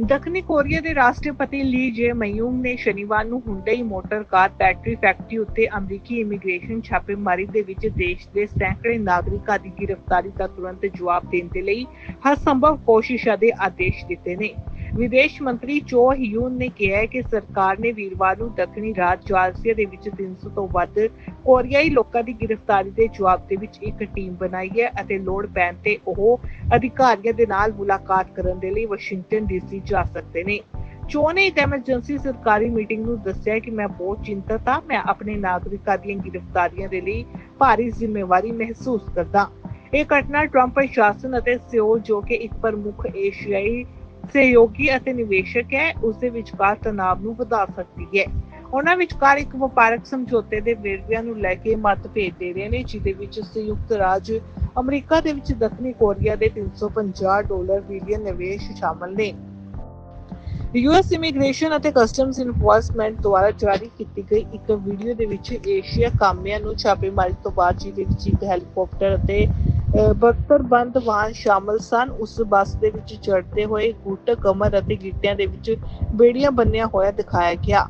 ਦੱਖਣੀ ਕੋਰੀਆ ਦੇ ਰਾਸ਼ਟਰਪਤੀ ਲੀ ਜੇ ਮਯੂੰਗ ਨੇ ਸ਼ਨੀਵਾਰ ਨੂੰ Hyundai motor car battery factory ਉੱਤੇ ਅਮਰੀਕੀ ਇਮੀਗ੍ਰੇਸ਼ਨ ਛਾਪੇਮਾਰੀ ਦੇ ਵਿੱਚ ਦੇਸ਼ ਦੇ ਸੈਂਕੜੇ ਨਾਗਰਿਕਾਂ ਦੀ ਗ੍ਰਿਫਤਾਰੀ ਦਾ ਤੁਰੰਤ ਜਵਾਬ ਦੇਣ ਦੇ ਲਈ ਹਰ ਸੰਭਵ ਕੋਸ਼ਿਸ਼ਾਂ ਦੇ ਆਦੇਸ਼ ਦਿੱਤੇ ਨੇ। ਵਿਦੇਸ਼ ਮੰਤਰੀ ਚੋ ਹਿਯੂਨ ਨੇ ਕਿਹਾ ਕਿ ਸਰਕਾਰ ਨੇ ਵੀਰਵਾਰ ਨੂੰ ਦੱਖਣੀ ਰਾਜ ਜਾਰਜੀਆ ਦੇ ਵਿੱਚ 300 ਤੋਂ ਵੱਧ ਕੋਰੀਆਈ ਲੋਕਾਂ ਦੀ ਗ੍ਰਿਫਤਾਰੀ ਦੇ ਜਵਾਬ ਦੇ ਵਿੱਚ ਇੱਕ ਟੀਮ ਬਣਾਈ ਹੈ ਅਤੇ ਲੋੜ ਪੈਣ ਤੇ ਉਹ ਅਧਿਕਾਰੀਆਂ ਦੇ ਨਾਲ ਮੁਲਾਕਾਤ ਕਰਨ ਦੇ ਲਈ ਵਾਸ਼ਿੰਗਟਨ ਡੀਸੀ ਜਾ ਸਕਦੇ ਨੇ। ਚੋ ਨੇ ਇੱਕ ਐਮਰਜੈਂਸੀ ਸਰਕਾਰੀ ਮੀਟਿੰਗ ਨੂੰ ਦੱਸਿਆ ਕਿ ਮੈਂ ਬਹੁਤ ਚਿੰਤਤ ਹਾਂ, ਮੈਂ ਆਪਣੇ ਨਾਗਰਿਕਾਂ ਦੀਆਂ ਗ੍ਰਿਫਤਾਰੀਆਂ ਦੇ ਲਈ ਭਾਰੀ ਜ਼ਿੰਮੇਵਾਰੀ ਮਹਿਸੂਸ ਕਰਦਾ ਇਹ ਘਟਨਾ ਟਰੰਪ ਪ੍ਰਸ਼ਾਸਨ ਅਤੇ ਸਿਓ ਜੋ ਕਿ ਇੱਕ ਪ੍ਰਮੁੱਖ ਏਸ਼ੀਆਈ ਸਹਿਯੋਗੀ ਅਤੇ ਨਿਵੇਸ਼ਕ ਹੈ, ਉਸ ਦੇ ਵਿਚਕਾਰ ਤਣਾਅ ਨੂੰ ਵਧਾ ਸਕਦੀ ਹੈ। ਉਹਨਾਂ ਵਿਚਕਾਰ ਇੱਕ ਵਪਾਰਕ ਸਮਝੌਤੇ ਦੇ ਵੇਰਵਿਆਂ ਨੂੰ ਲੈ ਕੇ ਮਤਭੇਦ ਦੇ ਰਹੇ ਨੇ, ਜਿਹਦੇ ਵਿੱਚ ਸੰਯੁਕਤ ਰਾਜ ਅਮਰੀਕਾ ਦੇ ਵਿੱਚ ਦੱਖਣੀ ਕੋਰੀਆ ਦੇ 350 ਡਾਲਰ ਬਿਲੀਅਨ ਨਿਵੇਸ਼ ਸ਼ਾਮਲ ਨੇ। ਯੂਐਸ ਇਮੀਗ੍ਰੇਸ਼ਨ ਅਤੇ ਕਸਟਮਸ ਇਨਫੋਰਸਮੈਂਟ ਦੁਆਰਾ ਜਾਰੀ ਕੀਤੀ ਗਈ ਇੱਕ ਵੀਡੀਓ ਦੇ ਵਿੱਚ ਏਸ਼ੀਆ ਕਾਮਿਆਂ ਨੂੰ ਛਾਪੇਮਾਰੀ ਤੋਂ ਬਾਅਦ ਜਿਹਦੇ ਵਿੱਚ ਇੱਕ ਹੈਲੀਕਾਪਟਰ ਅਤੇ ਅਹ, 72 ਬੰਦ ਵਾਹਨ ਸ਼ਾਮਲ ਸਨ। ਉਸ ਬੱਸ ਦੇ ਵਿੱਚ ਚੜ੍ਹਦੇ ਹੋਏ ਗੁੱਟ ਕਮਰ ਅਤੇ ਗਿੱਟਿਆਂ ਦੇ ਵਿੱਚ ਬੇੜੀਆਂ ਬੰਨਿਆ ਹੋਇਆ ਦਿਖਾਇਆ ਗਿਆ।